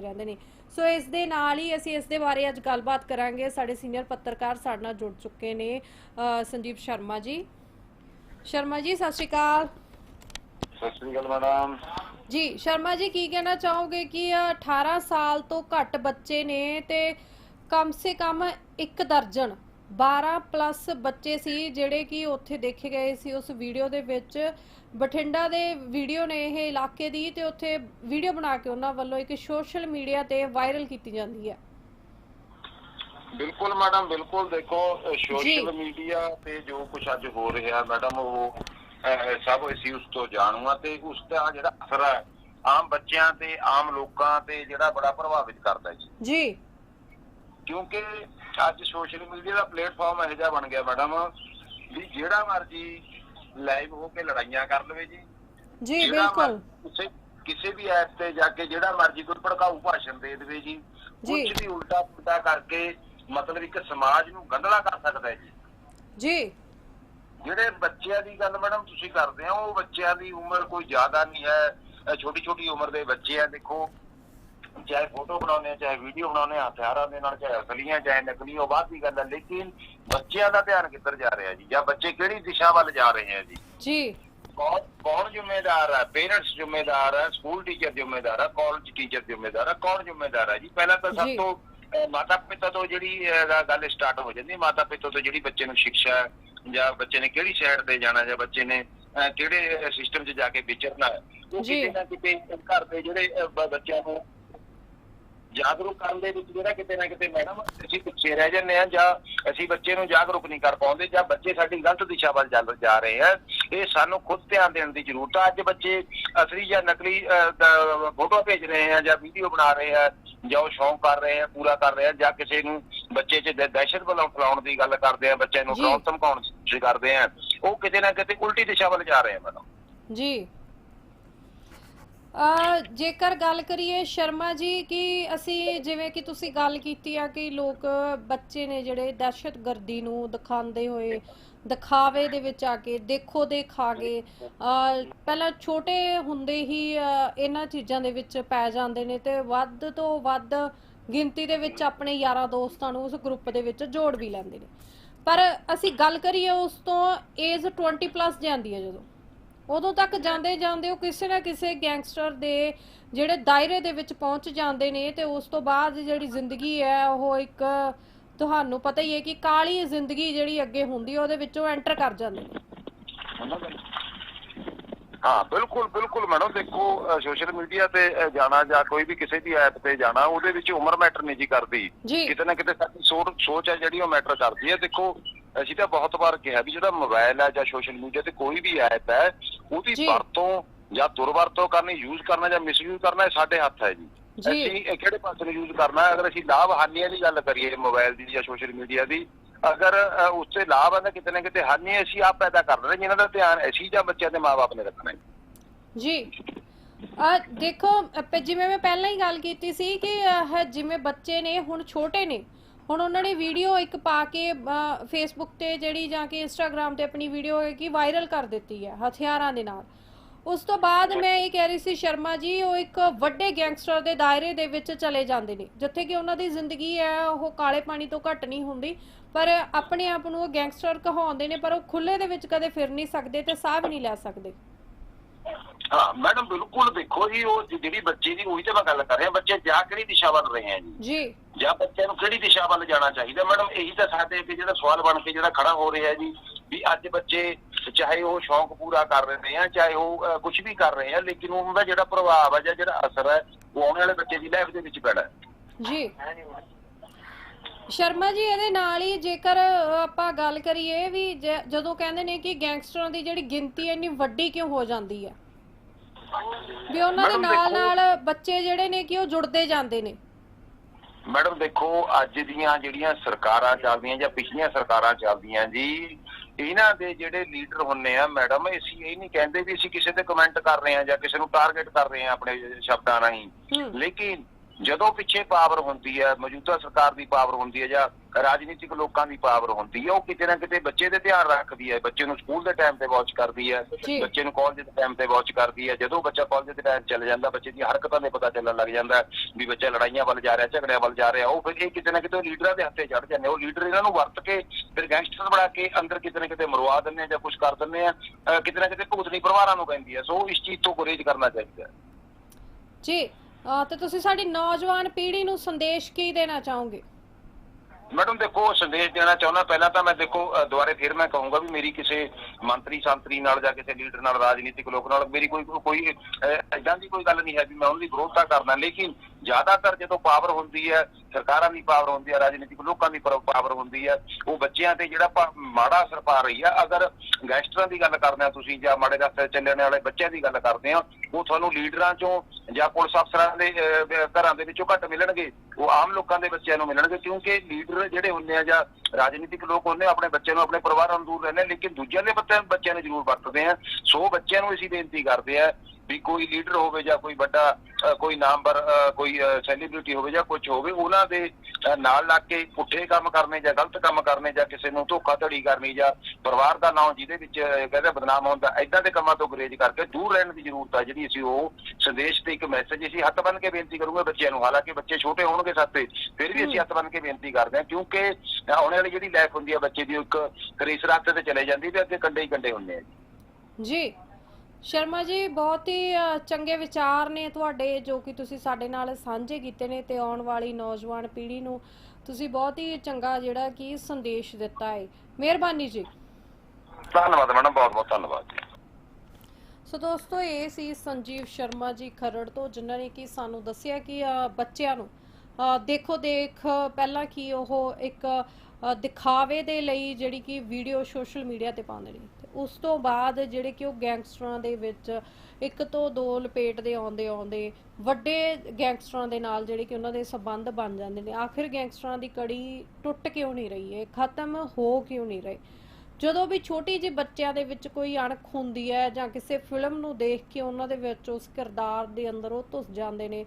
ਜਾਂਦੇ ਰਹਿੰਦੇ ਨੇ। ਸੋ ਇਸ ਦੇ ਨਾਲ ਹੀ ਅਸੀਂ ਇਸ ਦੇ ਬਾਰੇ ਅੱਜ ਗੱਲਬਾਤ ਕਰਾਂਗੇ। ਸਾਡੇ ਸੀਨੀਅਰ ਪੱਤਰਕਾਰ ਸਾਡੇ ਨਾਲ ਜੁੜ ਚੁੱਕੇ ਨੇ ਸੰਜੀਵ ਸ਼ਰਮਾ ਜੀ। ਸ਼ਰਮਾ ਜੀ ਸਤਿ ਸ਼੍ਰੀ ਅਕਾਲ। ਸਤਿ ਸ੍ਰੀ ਅਕਾਲ ਮੈਡਮ। ਜੀ ਸ਼ਰਮਾ ਜੀ ਕੀ ਕਹਿਣਾ ਚਾਹੋਗੇ ਕਿ ਅ, 18 ਸਾਲ ਤੋਂ ਘੱਟ ਬੱਚੇ ਨੇ ਤੇ ਕਮ ਸੇ ਕਮ ਇੱਕ ਦਰਜਨ 12 ਪਲੱਸ ਬੱਚੇ ਸੀ ਜਿਹੜੇ ਕਿ ਉੱਥੇ ਦੇਖੇ ਗਏ ਸੀ। ਉਸ ਵੀਡੀਓ ਦੇ ਵਿੱਚ ਬਠਿੰਡਾ ਦੇ ਵੀਡੀਓ ਨੇ ਇਹ ਇਲਾਕੇ ਦੀ ਤੇ ਉੱਥੇ ਵੀਡੀਓ ਬਣਾ ਕੇ ਉਹਨਾਂ ਵੱਲੋਂ ਇੱਕ ਸੋਸ਼ਲ ਮੀਡੀਆ ਤੇ ਵਾਇਰਲ ਕੀਤੀ ਜਾਂਦੀ ਹੈ। ਬਿਲਕੁਲ ਮੈਡਮ ਬਿਲਕੁਲ ਦੇਖੋ। ਸੋਸ਼ਲ ਮੀਡੀਆ ਤੇ ਜੋ ਕੁਝ ਅੱਜ ਹੋ ਰਿਹਾ ਮੈਡਮ ਉਹ ਸਭ ਅਸੀਂ ਉਸ ਤੋਂ ਜਾਣੂ ਆ ਤੇ ਉਸ ਦਾ ਜਿਹੜਾ ਅਸਰ ਹੈ ਆਮ ਬੱਚਿਆਂ ਤੇ ਆਮ ਲੋਕਾਂ ਤੇ ਜਿਹੜਾ ਬੜਾ ਪ੍ਰਭਾਵਿਤ ਕਰਦਾ ਜੀ। ਜੀ। ਕਿਉਂਕਿ ਅੱਜ ਸੋਸ਼ਲ ਮੀਡੀਆ ਦਾ ਪਲੇਟਫਾਰਮ ਇਹੋ ਜਿਹਾ ਬਣ ਗਿਆ ਮੈਡਮ ਵੀ ਜਿਹੜਾ ਮਰਜ਼ੀ ਲਾਈਵ ਹੋ ਕੇ ਲੜਾਈਆਂ ਕਰ ਲਵੇ ਜੀ। ਜੀ ਬਿਲਕੁਲ। ਕਿਸੇ ਕਿਸੇ ਵੀ ਐਪ ਤੇ ਜਾ ਕੇ ਜਿਹੜਾ ਮਰਜ਼ੀ ਕੋਈ ਭੜਕਾਊ ਭਾਸ਼ਣ ਦੇ ਦੇਵੇ ਜੀ। ਕੁਝ ਵੀ ਉਲਟਾ ਪੁਲਟਾ ਕਰਕੇ ਮਤਲਬ ਇੱਕ ਸਮਾਜ ਨੂੰ ਗੰਦਲਾ ਕਰ ਸਕਦਾ ਹੈ ਜੀ। ਜੀ। ਜਿਹੜੇ ਬੱਚਿਆਂ ਦੀ ਗੱਲ ਮੈਡਮ ਤੁਸੀਂ ਕਰਦੇ ਆ ਉਹ ਬੱਚਿਆਂ ਦੀ ਉਮਰ ਕੋਈ ਜ਼ਿਆਦਾ ਨਹੀਂ ਹੈ। ਛੋਟੀ ਛੋਟੀ ਉਮਰ ਦੇ ਬੱਚੇ ਆ ਦੇਖੋ। ਚਾਹੇ ਫੋਟੋ ਬਣਾਉਂਦੇ ਆ ਚਾਹੇ ਵੀਡੀਓ ਬਣਾਉਂਦੇ ਆ ਹਥਿਆਰਾਂ ਦੇ ਨਾਲ ਚਾਹੇ ਅਸਲੀਆਂ ਚਾਹੇ ਨਕਲੀ ਉਹ ਬਾਅਦ ਦੀ ਗੱਲ ਹੈ ਲੇਕਿਨ ਬੱਚਿਆਂ ਦਾ ਧਿਆਨ ਕਿੱਧਰ ਜਾ ਰਿਹਾ ਜੀ? ਜਾਂ ਬੱਚੇ ਕਿਹੜੀ ਦਿਸ਼ਾ ਵੱਲ ਜਾ ਰਹੇ ਆ ਜੀ? ਜੀ। ਕੌਣ ਕੌਣ ਜ਼ਿੰਮੇਦਾਰ ਹੈ ਪੇਰੈਂਟਸ ਜ਼ਿੰਮੇਦਾਰ ਹੈ ਸਕੂਲ ਟੀਚਰ ਜ਼ਿੰਮੇਦਾਰ ਹੈ ਕਾਲਜ ਟੀਚਰ ਜ਼ਿੰਮੇਦਾਰ ਹੈ ਕੌਣ ਜ਼ਿੰਮੇਦਾਰ ਹੈ ਜੀ? ਪਹਿਲਾਂ ਤਾਂ। ਸਭ ਤੋਂ ਮਾਤਾ ਪਿਤਾ ਤੋਂ ਜਿਹੜੀ ਗੱਲ ਸਟਾਰਟ ਹੋ ਜਾਂਦੀ। ਹੈ ਮਾਤਾ ਪਿਤਾ ਤੋਂ ਜਿਹੜੀ ਬੱਚੇ ਨੂੰ ਸਿੱਖਿਆ ਹੈ, ਜਾਂ ਬੱਚੇ ਨੇ ਕਿਹੜੀ ਸਾਈਡ ਤੇ ਜਾਣਾ ਜਾਂ ਬੱਚੇ ਨੇ ਕਿਹੜੇ ਸਿਸਟਮ 'ਚ ਜਾ ਕੇ ਵਿਚਰਨਾ ਹੈ ਉਹ। ਕਿਤੇ ਨਾ ਕਿਤੇ ਘਰ ਦੇ ਜਿਹੜੇ ਬੱਚਿਆਂ ਨੂੰ ਜਾਗਰੂਕ ਕਰਨ ਦੇ ਵਿੱਚ ਜਿਹੜਾ ਕਿਤੇ ਨਾ ਕਿਤੇ ਮੈਡਮ ਅਸੀਂ ਪਿੱਛੇ ਰਹਿ ਜਾਂਦੇ ਆ ਜਾਂ ਅਸੀਂ ਬੱਚੇ ਨੂੰ ਜਾਗਰੂਕ ਨਹੀਂ ਕਰ ਪਾਉਂਦੇ ਜਾਂ ਬੱਚੇ ਸਾਡੀ ਗਲਤ ਦਿਸ਼ਾ ਵੱਲ ਚੱਲ ਜਾ ਰਹੇ ਆ ਇਹ ਸਾਨੂੰ ਖੁਦ ਧਿਆਨ ਦੇਣ ਦੀ ਜ਼ਰੂਰਤ ਆ। ਅੱਜ ਬੱਚੇ ਅਸਲੀ ਜਾਂ ਨਕਲੀ ਫੋਟੋ ਭੇਜ ਰਹੇ ਆ ਜਾਂ ਵੀਡੀਓ ਬਣਾ ਰਹੇ ਆ ਜਾਂ ਉਹ ਸ਼ੌਂਕ ਕਰ ਰਹੇ ਆ ਪੂਰਾ ਕਰ ਰਹੇ ਆ ਜਾਂ ਕਿਸੇ ਨੂੰ ਬੱਚੇ 'ਚ ਦਹਿਸ਼ਤ ਵੱਲੋਂ ਫੈਲਾਉਣ ਦੀ ਗੱਲ ਕਰਦੇ ਆ ਬੱਚਿਆਂ ਨੂੰ। ਡਰਾਉਣ ਧਮਕਾਉਣ ਦੀ ਕਰਦੇ ਆ। ਉਹ ਕਿਤੇ ਨਾ ਕਿਤੇ ਉਲਟੀ ਦਿਸ਼ਾ ਵੱਲ ਜਾ ਰਹੇ ਆ ਮੈਡਮ। ਜੀ। ਜੇਕਰ ਗੱਲ ਕਰੀਏ ਸ਼ਰਮਾ ਜੀ, ਕਿ ਅਸੀਂ ਜਿਵੇਂ ਕਿ ਤੁਸੀਂ ਗੱਲ ਕੀਤੀ ਆ ਕਿ ਲੋਕ ਬੱਚੇ ਨੇ ਜਿਹੜੇ ਦਹਿਸ਼ਤਗਰਦੀ ਨੂੰ ਦਿਖਾਉਂਦੇ ਹੋਏ, ਦਿਖਾਵੇ ਦੇ ਵਿੱਚ ਆ ਕੇ, ਦੇਖੋ ਦੇਖਾ ਕੇ, ਅ, ਪਹਿਲਾਂ ਛੋਟੇ ਹੁੰਦੇ ਹੀ ਇਹਨਾਂ ਚੀਜ਼ਾਂ ਦੇ ਵਿੱਚ ਪੈ ਜਾਂਦੇ ਨੇ ਤੇ ਵੱਧ ਤੋਂ ਵੱਧ ਗਿਣਤੀ ਦੇ ਵਿੱਚ ਆਪਣੇ ਯਾਰਾਂ ਦੋਸਤਾਂ ਨੂੰ ਉਸ ਗਰੁੱਪ ਦੇ ਵਿੱਚ ਜੋੜ ਵੀ ਲੈਂਦੇ ਨੇ। ਪਰ ਅਸੀਂ ਗੱਲ ਕਰੀਏ ਉਸ ਤੋਂ ਏਜ 20 ਪਲੱਸ ਜਾਂਦੀ ਹੈ ਜਦੋਂ। ਉਦੋਂ ਤੱਕ ਜਾਂਦੇ ਜਾਂਦੇ ਉਹ ਕਿਸੇ ਨਾ ਕਿਸੇ ਗੈਂਗਸਟਰ ਦੇ ਜਿਹੜੇ ਦਾਇਰੇ ਦੇ ਵਿੱਚ ਪਹੁੰਚ ਜਾਂਦੇ ਨੇ ਤੇ ਉਸ ਤੋਂ ਬਾਅਦ ਜਿਹੜੀ ਜ਼ਿੰਦਗੀ ਹੈ ਉਹ ਇੱਕ ਤੁਹਾਨੂੰ ਪਤਾ ਹੀ ਹੈ ਕਿ ਕਾਲੀ ਜ਼ਿੰਦਗੀ ਜਿਹੜੀ ਅੱਗੇ ਹੁੰਦੀ ਹੈ ਉਹਦੇ ਵਿੱਚੋਂ ਐਂਟਰ ਕਰ ਜਾਂਦੇ ਨੇ। ਹਾਂ ਬਿਲਕੁਲ ਬਿਲਕੁਲ ਮੈਡਮ ਦੇਖੋ ਸੋਸ਼ਲ ਮੀਡੀਆ ਤੇ ਜਾਣਾ ਜਾਂ ਕੋਈ ਵੀ ਕਿਸੇ ਵੀ ਐਪ ਤੇ ਜਾਣਾ ਉਹਦੇ ਵਿੱਚ ਉਮਰ ਮੈਟਰ ਨਹੀਂ ਜੀ ਕਰਦੀ। ਕਿਤੇ ਨਾ ਕਿਤੇ ਸਾਡੀ ਸੋਚ ਸੋਚ ਹੈ ਜਿਹੜੀ ਉਹ ਮੈਟਰ ਕਰਦੀ ਹੈ। ਦੇਖੋ ਅਸੀਂ ਤਾਂ ਬਹੁਤ ਵਾਰ ਕਿਹਾ ਵੀ ਜਿਹੜਾ ਮੋਬਾਈਲ ਹੈ ਜਾਂ ਸੋਸ਼ਲ ਮੀਡੀਆ ਤੇ ਕੋਈ ਵੀ ਐਪ ਹੈ ਉਹਦੀ। ਵਰਤੋਂ ਜਾਂ ਦੁਰਵਰਤੋਂ ਕਰਨੀ ਯੂਜ਼ ਕਰਨਾ ਜਾਂ ਮਿਸਯੂਜ਼ ਕਰਨਾ ਇਹ ਸਾਡੇ ਹੱਥ ਹੈ ਜੀ। ਅਸੀਂ ਇਹ ਕਿਹੜੇ ਪਾਸੇ ਨੂੰ ਯੂਜ਼ ਕਰਨਾ ਹੈ ਅਗਰ ਅਸੀਂ ਲਾਭ ਹਾਨੀਆਂ ਦੀ ਗੱਲ ਕਰੀਏ ਮੋਬਾਈਲ ਦੀ ਜਾਂ ਸੋਸ਼ਲ ਮੀਡੀਆ ਦੀ ਅਗਰ ਉਸ ਤੇ ਲਾਭ ਹੈ ਤਾਂ ਕਿਤੇ ਨਾ ਕਿਤੇ ਹਾਨੀ ਅਸੀਂ ਆਪ ਪੈਦਾ ਕਰ ਰਹੇ ਜਿਨ੍ਹਾਂ ਦਾ ਧਿਆਨ ਅਸੀਂ ਜਾਂ ਬੱਚਿਆਂ ਦੇ ਮਾਪੇ ਨੇ ਰੱਖਣਾ ਹੈ ਜੀ ਆ ਦੇਖੋ ਜਿਵੇਂ ਮੈਂ ਪਹਿਲਾਂ ਹੀ ਗੱਲ ਕੀਤੀ ਸੀ ਕਿ ਜਿਵੇਂ ਬੱਚੇ ਨੇ ਹੁਣ ਛੋਟੇ ਨੇ ਹੁਣ ਉਹਨਾਂ ਨੇ ਵੀਡੀਓ ਇੱਕ ਪਾ ਕੇ ਫੇਸਬੁੱਕ ਤੇ ਜਿਹੜੀ ਜਾਂ ਕਿ ਇੰਸਟਾਗ੍ਰam ਤੇ ਆਪਣੀ ਵੀਡੀਓ ਹੈ ਕਿ ਵਾਇਰਲ ਕਰ ਦਿੱਤੀ ਹੈ, ਹਥਿਆਰਾਂ ਦੇ ਨਾਲ। ਉਸ ਤੋਂ ਬਾਅਦ ਮੈਂ ਇਹ ਕਹਿ ਰਹੀ ਸੀ, ਸ਼ਰਮਾ ਜੀ, ਉਹ ਇੱਕ ਵੱਡੇ ਗੈਂਗਸਟਰ ਦੇ ਦਾਇਰੇ ਦੇ ਵਿੱਚ ਚਲੇ ਜਾਂਦੇ ਨੇ। ਜਿੱਥੇ ਕਿ ਉਹਨਾਂ ਦੀ ਜ਼ਿੰਦਗੀ ਹੈ, ਉਹ ਕਾਲੇ ਪਾਣੀ ਤੋਂ ਘੱਟ ਨਹੀਂ ਹੁੰਦੀ, ਪਰ ਆਪਣੇ ਆਪ ਨੂੰ ਉਹ ਗੈਂਗਸਟਰ ਕਹਾਉਂਦੇ ਨੇ, ਪਰ ਉਹ ਖੁੱਲੇ ਦੇ ਵਿੱਚ ਕਦੇ ਫਿਰ ਨਹੀਂ ਸਕਦੇ ਤੇ ਸਾਹ ਵੀ ਨਹੀਂ ਲੈ ਸਕਦੇ। ਹਾਂ ਮੈਡਮ ਬਿਲਕੁਲ ਦੇਖੋ ਜੀ ਉਹ ਜਿਹੜੀ ਬੱਚੇ ਦੀ ਉਹੀ ਤੇ ਮੈਂ ਗੱਲ ਕਰ ਰਿਹਾ ਬੱਚੇ ਜਾ ਕਿਹੜੀ ਦਿਸ਼ਾ ਵੱਲ ਰਹੇ ਆ ਜੀ? ਜੀ। ਜਾਂ ਬੱਚਿਆਂ ਨੂੰ ਕਿਹੜੀ ਦਿਸ਼ਾ ਵੱਲ ਜਾਣਾ ਚਾਹੀਦਾ? ਮੈਡਮ ਇਹੀ ਤਾਂ ਸਾਡੇ ਅੱਗੇ ਜਿਹੜਾ ਸਵਾਲ ਬਣ ਕੇ ਜਿਹੜਾ ਖੜਾ ਹੋ ਰਿਹਾ ਜੀ ਵੀ ਅੱਜ ਬੱਚੇ ਚਾਹੇ ਉਹ ਸ਼ੌਂਕ ਪੂਰਾ ਕਰ ਰਹੇ ਆ ਚਾਹੇ ਉਹ ਕੁਝ ਵੀ ਕਰ ਰਹੇ ਆ ਲੇਕਿਨ ਉਹਨਾਂ ਦਾ ਜਿਹੜਾ ਪ੍ਰਭਾਵ ਹੈ ਜਾਂ ਜਿਹੜਾ ਅਸਰ ਹੈ ਉਹ ਆਉਣ ਵਾਲੇ ਬੱਚੇ ਦੀ ਲਾਈਫ ਦੇ ਵਿੱਚ ਪੈਣਾ ਹੈ। ਜੀ। ਸ਼ਰਮਾ ਜੀ ਇਹਦੇ ਨਾਲ ਹੀ ਜੇਕਰ ਆਪਾਂ ਗੱਲ ਕਰੀਏ ਵੀ ਜਦੋਂ ਕਹਿੰਦੇ ਨੇ ਕਿ ਗੈਂਗਸਟਰਾਂ ਦੀ ਜਿਹੜੀ ਗਿਣਤੀ ਇੰਨੀ ਵੱਡੀ ਕਿਉਂ ਹੋ ਜਾਂਦੀ ਹੈ? ਵੀ ਉਹਨਾਂ ਦੇ ਨਾਲ ਨਾਲ ਬੱਚੇ ਜਿਹੜੇ ਨੇ ਕਿ ਉਹ ਜੁੜਦੇ ਜਾਂਦੇ ਨੇ। ਮੈਡਮ ਦੇਖੋ ਅੱਜ ਦੀਆਂ ਜਿਹੜੀਆਂ ਸਰਕਾਰਾਂ ਚੱਲਦੀਆਂ ਜਾਂ ਪਿਛਲੀਆਂ ਸਰਕਾਰਾਂ ਚੱਲਦੀਆਂ ਜੀ ਇਹਨਾਂ ਦੇ ਜਿਹੜੇ ਲੀਡਰ ਹੁੰਨੇ ਆ ਮੈਡਮ ਅਸੀਂ ਇਹ ਨਹੀਂ ਕਹਿੰਦੇ ਵੀ ਅਸੀਂ ਕਿਸੇ ਤੇ ਕਮੈਂਟ ਕਰ ਰਹੇ ਆ ਜਾਂ ਕਿਸੇ ਨੂੰ ਟਾਰਗੇਟ ਕਰ ਰਹੇ ਆ ਆਪਣੇ ਸ਼ਬਦਾਂ ਰਾਹੀਂ। ਹੂੰ। ਲੇਕਿਨ ਜਦੋਂ ਪਿੱਛੇ ਪਾਵਰ ਹੁੰਦੀ ਹੈ ਮੌਜੂਦਾ ਸਰਕਾਰ ਦੀ ਪਾਵਰ ਹੁੰਦੀ ਹੈ ਜਾਂ ਰਾਜਨੀਤਿਕ ਲੋਕਾਂ ਦੀ ਪਾਵਰ ਹੁੰਦੀ ਹੈ ਉਹ ਕਿਤੇ ਨਾ ਕਿਤੇ ਬੱਚੇ ਦੇ ਧਿਆਨ ਰੱਖਦੀ ਹੈ ਬੱਚੇ ਨੂੰ ਸਕੂਲ ਦੇ ਟਾਈਮ ਤੇ ਵਾਚ ਕਰਦੀ ਹੈ। ਬੱਚੇ ਨੂੰ ਕਾਲਜ ਦੇ ਟਾਈਮ ਤੇ ਵਾਚ ਕਰਦੀ ਹੈ ਜਦੋਂ ਬੱਚਾ ਕਾਲਜ ਦੇ ਟਾਈਮ ਚਲੇ ਜਾਂਦਾ ਬੱਚੇ ਦੀ ਹਰਕਤਾਂ ਦੇ ਪਤਾ ਚੱਲਣ ਲੱਗ ਜਾਂਦਾ ਵੀ ਬੱਚਾ ਲੜਾਈਆਂ ਵੱਲ ਜਾ ਰਿਹਾ ਝਗੜਿਆਂ ਵੱਲ ਜਾ ਰਿਹਾ ਉਹ ਫਿਰ ਇਹ ਕਿਤੇ ਨਾ ਕਿਤੇ ਲੀਡਰਾਂ ਦੇ ਹੱਥੇ ਚੜ ਜਾਂਦੇ ਉਹ ਲੀਡਰ ਇਹਨਾਂ ਨੂੰ ਵਰਤ ਕੇ ਫਿਰ ਗੈਂਗਸਟਰ ਬਣਾ ਕੇ ਅੰਦਰ ਕਿਤੇ ਨਾ ਕਿਤੇ ਮਰਵਾ ਦਿੰਦੇ ਆ ਜਾਂ ਕੁਝ ਕਰ ਦਿੰਦੇ ਆ ਕਿਤੇ ਨਾ ਕਿਤੇ ਭੁਗਤਣੀ ਪਰਿਵਾਰਾਂ ਨੂੰ ਪੈਂਦੀ ਹੈ ਸੋ ਇਸ ਚੀਜ਼ ਤੋਂ ਗੁਰੇਜ਼ ਕਰਨਾ ਚਾਹੀਦਾ ਜੀ ਅਹ ਤੇ ਤੁਸੀਂ ਸਾਡੀ ਨੌਜਵਾਨ ਪੀੜ੍ਹੀ ਨੂੰ ਸੰਦੇਸ਼ ਕੀ ਦੇਣਾ ਚਾਹੋਗੇ? ਮੈਡਮ ਦੇਖੋ ਸੰਦੇਸ਼ ਦੇਣਾ ਚਾਹੁੰਦਾ ਪਹਿਲਾਂ ਤਾਂ ਮੈਂ ਦੇਖੋ ਅ, ਦੁਬਾਰੇ ਫਿਰ ਮੈਂ ਕਹੂੰਗਾ ਵੀ ਮੇਰੀ ਕਿਸੇ ਮੰਤਰੀ ਸੰਤਰੀ ਨਾਲ ਜਾਂ ਕਿਸੇ ਲੀਡਰ ਨਾਲ ਰਾਜਨੀਤਿਕ ਲੋਕ ਨਾਲ ਮੇਰੀ ਕੋਈ ਕੋਈ ਐਦਾਂ ਦੀ ਕੋਈ ਗੱਲ ਨਹੀਂ ਹੈ ਵੀ ਮੈਂ ਉਹਨਾਂ ਦੀ ਵਿਰੋਧਤਾ ਕਰਦਾ ਲੇਕਿਨ ਜ਼ਿਆਦਾਤਰ ਜਦੋਂ ਪਾਵਰ ਹੁੰਦੀ ਹੈ ਸਰਕਾਰਾਂ ਦੀ ਪਾਵਰ ਹੁੰਦੀ ਹੈ ਰਾਜਨੀਤਿਕ ਲੋਕਾਂ ਦੀ ਪਾਵਰ ਹੁੰਦੀ ਹੈ ਉਹ ਬੱਚਿਆਂ ਤੇ ਜਿਹੜਾ ਮਾੜਾ ਅਸਰ ਪਾ ਰਹੀ ਹੈ ਅਗਰ ਗੈਂਗਸਟਰਾਂ ਦੀ ਗੱਲ ਕਰਦੇ ਆ ਤੁਸੀਂ ਜਾਂ ਮਾੜੇ ਰਸਤੇ ਚੱਲਣ ਵਾਲੇ ਬੱਚਿਆਂ ਦੀ ਗੱਲ ਕਰਦੇ ਆ ਉਹ ਤੁਹਾਨੂੰ ਲੀਡਰਾਂ ਚੋਂ ਜਾਂ ਪੁਲਿਸ ਅਫਸਰਾਂ ਦੇ ਅ, ਘਰਾਂ ਦੇ ਵਿੱਚੋਂ ਘੱਟ ਮਿਲਣਗੇ ਉਹ ਆਮ ਲੋਕਾਂ ਦੇ ਬੱਚਿਆਂ ਨੂੰ ਮਿਲਣਗੇ ਕਿਉਂਕਿ ਲੀਡਰ ਜਿਹੜੇ ਹੁੰਦੇ ਆ ਜਾਂ ਰਾਜਨੀਤਿਕ ਲੋਕ ਹੁੰਦੇ ਆ ਆਪਣੇ ਬੱਚਿਆਂ ਨੂੰ ਆਪਣੇ ਪਰਿਵਾਰਾਂ ਨੂੰ ਦੂਰ ਰਹਿੰਦੇ ਲੇਕਿਨ ਦੂਜਿਆਂ ਦੇ ਬੱਚਿਆਂ ਬੱਚਿਆਂ ਨੂੰ ਜ਼ਰੂਰ ਵਰਤਦੇ ਆ ਸੋ ਬੱਚਿਆਂ ਨੂੰ ਅਸੀਂ ਬੇਨਤੀ ਕਰਦੇ ਆ ਵੀ ਕੋਈ ਲੀਡਰ ਹੋਵੇ ਜਾਂ ਕੋਈ ਵੱਡਾ ਕੋਈ ਨਾਮਵਰ ਕੋਈ ਸੈਲੀਬ੍ਰਿਟੀ ਹੋਵੇ ਜਾਂ ਕੁਝ ਹੋਵੇ ਉਹਨਾਂ ਦੇ ਨਾਲ ਲੱਗ ਕੇ ਪੁੱਠੇ ਕੰਮ ਕਰਨੇ ਜਾਂ ਗਲਤ ਕੰਮ ਕਰਨੇ ਜਾਂ ਕਿਸੇ ਨੂੰ ਧੋਖਾਧੜੀ ਕਰਨੀ ਜਾਂ ਪਰਿਵਾਰ ਦਾ ਨਾਮ ਜਿਹਦੇ ਵਿੱਚ ਕਹਿੰਦੇ ਬਦਨਾਮ ਹੁੰਦਾ ਐਦਾਂ ਦੇ ਕੰਮਾਂ ਤੋਂ ਗੁਰੇਜ਼ ਕਰਕੇ ਦੂਰ ਰਹਿਣ ਦੀ ਜ਼ਰੂਰਤ ਹੈ ਜਿਹੜੀ ਅਸੀਂ ਉਹ ਸੰਦੇਸ਼ ਤੇ ਇੱਕ ਮੈਸੇਜ ਅਸੀਂ ਹੱਥ ਬੰਨ ਕੇ ਬੇਨਤੀ ਕਰੂਗੇ ਬੱਚਿਆਂ ਨੂੰ। ਹਾਲਾਂਕਿ ਬੱਚੇ ਛੋਟੇ ਹੋਣਗੇ ਸਾਥੇ ਫਿਰ ਵੀ ਅਸੀਂ ਹੱਥ ਬੰਨ ਕੇ ਬੇਨਤੀ ਕਰਦੇ ਹਾਂ ਕਿਉਂਕਿ ਆਉਣ ਵਾਲੀ ਜਿਹੜੀ ਲਾਈਫ ਹੁੰਦੀ ਹੈ ਬੱਚੇ ਦੀ ਉਹ ਇੱਕ ਕਰੀਸ ਰਸਤੇ ਤੇ ਚਲੇ ਜਾਂਦੀ ਤੇ ਅੱਗੇ ਕੰਡੇ ਹੀ ਕੰਡੇ ਹੁੰਦੇ ਆ ਜੀ। ਜੀ। ਸ਼ਰਮਾ ਜੀ ਬਹੁਤ ਹੀ ਅ, ਚੰਗੇ ਵਿਚਾਰ ਨੇ ਤੁਹਾਡੇ ਜੋ ਕਿ ਤੁਸੀਂ ਸਾਡੇ ਨਾਲ ਸਾਂਝੇ ਕੀਤੇ ਨੇ ਤੇ ਆਉਣ ਵਾਲੀ ਨੌਜਵਾਨ ਪੀੜ੍ਹੀ ਨੂੰ ਤੁਸੀਂ ਬਹੁਤ ਹੀ ਚੰਗਾ ਜਿਹੜਾ ਕਿ ਸੰਦੇਸ਼ ਦਿੱਤਾ ਹੈ ਮਿਹਰਬਾਨੀ ਜੀ। ਧੰਨਵਾਦ ਮੈਡਮ ਬਹੁਤ ਬਹੁਤ ਧੰਨਵਾਦ ਜੀ। ਸੋ ਦੋਸਤੋ ਇਹ ਸੀ ਸੰਜੀਵ ਸ਼ਰਮਾ ਜੀ ਖਰੜ ਤੋਂ ਜਿਨ੍ਹਾਂ ਨੇ ਕਿ ਸਾਨੂੰ ਦੱਸਿਆ ਕਿ ਅ, ਬੱਚਿਆਂ ਨੂੰ ਅ, ਦੇਖੋ ਦੇਖ ਪਹਿਲਾਂ ਕੀ ਉਹ ਇੱਕ ਅ, ਦਿਖਾਵੇ ਦੇ ਲਈ ਜਿਹੜੀ ਕਿ ਵੀਡੀਓ ਸੋਸ਼ਲ ਮੀਡੀਆ ਤੇ ਪਾਉਂਦੇ ਨੇ। ਉਸ ਤੋਂ ਬਾਅਦ ਜਿਹੜੇ ਕਿ ਉਹ ਗੈਂਗਸਟਰਾਂ ਦੇ ਵਿੱਚ ਇੱਕ ਤੋਂ ਦੋ ਲਪੇਟ ਦੇ ਆਉਂਦੇ ਆਉਂਦੇ ਵੱਡੇ ਗੈਂਗਸਟਰਾਂ ਦੇ ਨਾਲ ਜਿਹੜੇ ਕਿ ਉਹਨਾਂ ਦੇ ਸਬੰਧ ਬਣ ਜਾਂਦੇ ਨੇ। ਆਖਿਰ ਗੈਂਗਸਟਰਾਂ ਦੀ ਕੜੀ ਟੁੱਟ ਕਿਉਂ ਨਹੀਂ ਰਹੀ ਹੈ? ਖਤਮ ਹੋ ਕਿਉਂ ਨਹੀਂ ਰਹੀ? ਜਦੋਂ ਵੀ ਛੋਟੀ ਜਿਹੀ ਬੱਚਿਆਂ ਦੇ ਵਿੱਚ ਕੋਈ ਅਣਖ ਹੁੰਦੀ ਹੈ ਜਾਂ ਕਿਸੇ ਫਿਲਮ ਨੂੰ ਦੇਖ ਕੇ ਉਹਨਾਂ ਦੇ ਵਿੱਚ ਉਸ ਕਿਰਦਾਰ ਦੇ ਅੰਦਰ ਉਹ ਧੁਸ ਜਾਂਦੇ ਨੇ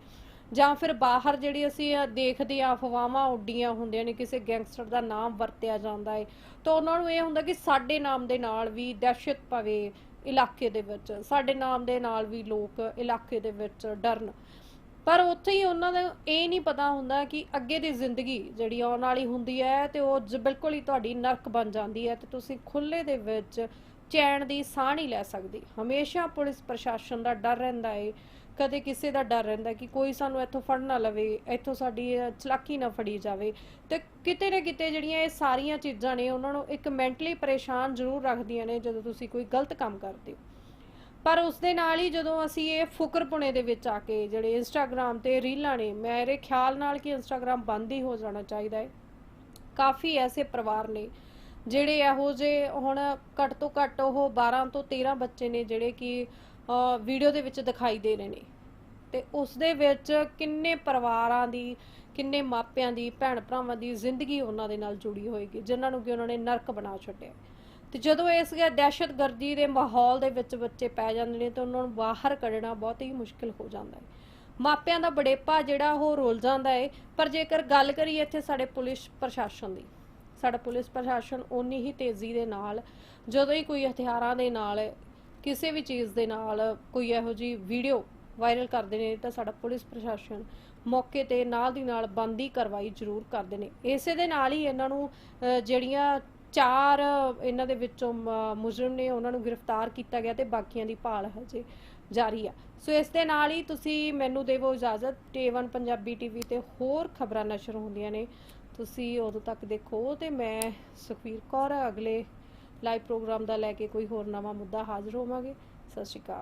ਜਾਂ ਫਿਰ ਬਾਹਰ ਜਿਹੜੀ ਅਸੀਂ ਦੇਖਦੇ ਆ, ਅਫਵਾਹਾਂ ਉੱਡੀਆਂ ਹੁੰਦੀਆਂ ਨੇ, ਕਿਸੇ ਗੈਂਗਸਟਰ ਦਾ ਨਾਮ ਵਰਤਿਆ ਜਾਂਦਾ ਹੈ ਤਾਂ ਉਹਨਾਂ ਨੂੰ ਇਹ ਹੁੰਦਾ ਕਿ ਸਾਡੇ ਨਾਮ ਦੇ ਨਾਲ ਵੀ ਦਹਿਸ਼ਤ ਪਵੇ ਇਲਾਕੇ ਦੇ ਵਿੱਚ, ਸਾਡੇ ਨਾਮ ਦੇ ਨਾਲ ਵੀ ਲੋਕ ਇਲਾਕੇ ਦੇ ਵਿੱਚ ਡਰਨ। ਪਰ ਉੱਥੇ ਹੀ ਉਹਨਾਂ ਨੂੰ ਇਹ ਨਹੀਂ ਪਤਾ ਹੁੰਦਾ ਕਿ ਅੱਗੇ ਦੀ ਜ਼ਿੰਦਗੀ ਜਿਹੜੀ ਆਉਣ ਵਾਲੀ ਹੁੰਦੀ ਹੈ ਤੇ ਉਹ ਬਿਲਕੁਲ ਹੀ ਤੁਹਾਡੀ ਨਰਕ ਬਣ ਜਾਂਦੀ ਹੈ ਤੇ ਤੁਸੀਂ ਖੁੱਲੇ ਦੇ ਵਿੱਚ ਚੈਨ ਦੀ ਸਾਹ ਨਹੀਂ ਲੈ ਸਕਦੇ। ਹਮੇਸ਼ਾ ਪੁਲਿਸ ਪ੍ਰਸ਼ਾਸਨ ਦਾ ਡਰ ਰਹਿੰਦਾ ਹੈ ਕਦੇ ਕਿਸੇ ਦਾ ਡਰ ਰਹਿੰਦਾ ਕਿ ਕੋਈ ਸਾਨੂੰ ਇੱਥੋਂ ਫੜ ਨਾ ਲਵੇ, ਇੱਥੋਂ ਸਾਡੀ ਚਲਾਕੀ ਨਾ ਫੜੀ ਜਾਵੇ। ਤੇ ਕਿਤੇ ਨਾ ਕਿਤੇ ਜਿਹੜੀਆਂ ਇਹ ਸਾਰੀਆਂ ਚੀਜ਼ਾਂ ਨੇ, ਉਹਨਾਂ ਨੂੰ ਇੱਕ ਮੈਂਟਲੀ ਪਰੇਸ਼ਾਨ ਜ਼ਰੂਰ ਰੱਖਦੀਆਂ ਨੇ ਜਦੋਂ ਤੁਸੀਂ ਕੋਈ ਗਲਤ ਕੰਮ ਕਰਦੇ ਹੋ। ਪਰ ਉਸ ਦੇ ਨਾਲ ਹੀ ਜਦੋਂ ਅਸੀਂ ਇਹ ਫੁਕਰਪੁਣੇ ਦੇ ਵਿੱਚ ਆ ਕੇ ਜਿਹੜੇ ਇੰਸਟਾਗ੍ਰam ਤੇ ਰੀਲਾਂ ਨੇ ਮੇਰੇ ਖਿਆਲ ਨਾਲ ਕਿ ਇੰਸਟਾਗ੍ਰam ਬੰਦ ਹੀ ਹੋ ਜਾਣਾ ਚਾਹੀਦਾ ਹੈ। ਕਾਫੀ ਐਸੇ ਪਰਿਵਾਰ ਨੇ ਜਿਹੜੇ ਇਹੋ ਜਿਹੇ ਹੁਣ ਘੱਟ ਤੋਂ ਘੱਟ ਉਹ 12 ਤੋਂ 13 ਬੱਚੇ ਨੇ ਜਿਹੜੇ ਕਿ ਵੀਡੀਓ ਦੇ ਵਿੱਚ ਦਿਖਾਈ ਦੇ ਰਹੇ ਨੇ। ਤੇ ਉਸ ਦੇ ਵਿੱਚ ਕਿੰਨੇ ਪਰਿਵਾਰਾਂ ਦੀ, ਕਿੰਨੇ ਮਾਪਿਆਂ ਦੀ ਭੈਣ ਭਰਾਵਾਂ ਦੀ ਜ਼ਿੰਦਗੀ ਉਹਨਾਂ ਦੇ ਨਾਲ ਜੁੜੀ ਹੋਏਗੀ, ਜਿਨ੍ਹਾਂ ਨੂੰ ਕਿ ਉਹਨਾਂ ਨੇ ਨਰਕ ਬਣਾ ਛੱਡਿਆ। ਤੇ ਜਦੋਂ ਇਸ ਦਹਿਸ਼ਤਗਰਦੀ ਦੇ ਮਾਹੌਲ ਦੇ ਵਿੱਚ ਬੱਚੇ ਪੈ ਜਾਂਦੇ ਨੇ, ਤਾਂ ਉਹਨਾਂ ਨੂੰ ਬਾਹਰ ਕੱਢਣਾ ਬਹੁਤ ਹੀ ਮੁਸ਼ਕਿਲ ਹੋ ਜਾਂਦਾ ਹੈ। ਮਾਪਿਆਂ ਦਾ ਬੜੇਪਾ ਜਿਹੜਾ ਉਹ ਰੁਲ ਜਾਂਦਾ ਹੈ ਪਰ ਜੇਕਰ ਗੱਲ ਕਰੀਏ ਇੱਥੇ ਸਾਡੇ ਪੁਲਿਸ ਪ੍ਰਸ਼ਾਸਨ ਦੀ, ਸਾਡਾ ਪੁਲਿਸ ਪ੍ਰਸ਼ਾਸਨ ਓਨੀ ਹੀ ਤੇਜ਼ੀ ਦੇ ਨਾਲ, ਜਦੋਂ ਹੀ ਕੋਈ ਹਥਿਆਰਾਂ ਦੇ ਨਾਲ ਕਿਸੇ ਵੀ ਚੀਜ਼ ਦੇ ਨਾਲ ਕੋਈ ਇਹੋ ਜੀ ਵੀਡੀਓ ਵਾਇਰਲ ਕਰਦੇ ਨੇ ਤਾਂ ਸਾਡਾ ਪੁਲਿਸ ਪ੍ਰਸ਼ਾਸਨ ਮੌਕੇ ਤੇ ਨਾਲ ਦੀ ਨਾਲ ਬੰਦੀ ਕਰਵਾਈ ਜ਼ਰੂਰ ਕਰਦੇ ਨੇ। ਇਸੇ ਦੇ ਨਾਲ ਹੀ ਇਹਨਾਂ ਨੂੰ ਜਿਹੜੀਆਂ ਚਾਰ ਇਹਨਾਂ ਦੇ ਵਿੱਚੋਂ ਮੁਜਰਮ ਨੇ ਉਹਨਾਂ ਨੂੰ ਗ੍ਰਿਫਤਾਰ ਕੀਤਾ ਗਿਆ ਤੇ ਬਾਕੀਆਂ ਦੀ ਭਾਲ ਹਜੇ ਜਾਰੀ ਆ। ਸੋ ਇਸ ਦੇ ਨਾਲ ਹੀ ਤੁਸੀਂ ਮੈਨੂੰ ਦੇਵੋ ਇਜਾਜ਼ਤ T1 ਪੰਜਾਬੀ ਟੀਵੀ ਤੇ ਹੋਰ ਖਬਰਾਂ ਨਸ਼ਰ ਹੁੰਦੀਆਂ ਨੇ। ਤੁਸੀਂ ਉਦੋਂ ਤੱਕ ਦੇਖੋ ਤੇ ਮੈਂ ਸੁਖਵੀਰ ਕੌਰ, ਅਗਲੇ ਲਾਈਵ ਪ੍ਰੋਗਰਾਮ ਦਾ ਲੈ ਕੇ ਕੋਈ ਹੋਰ ਨਵਾਂ ਮੁੱਦਾ ਹਾਜ਼ਰ ਹੋਵਾਂਗੇ। ਸਤਿ ਸ਼੍ਰੀ ਅਕਾਲ।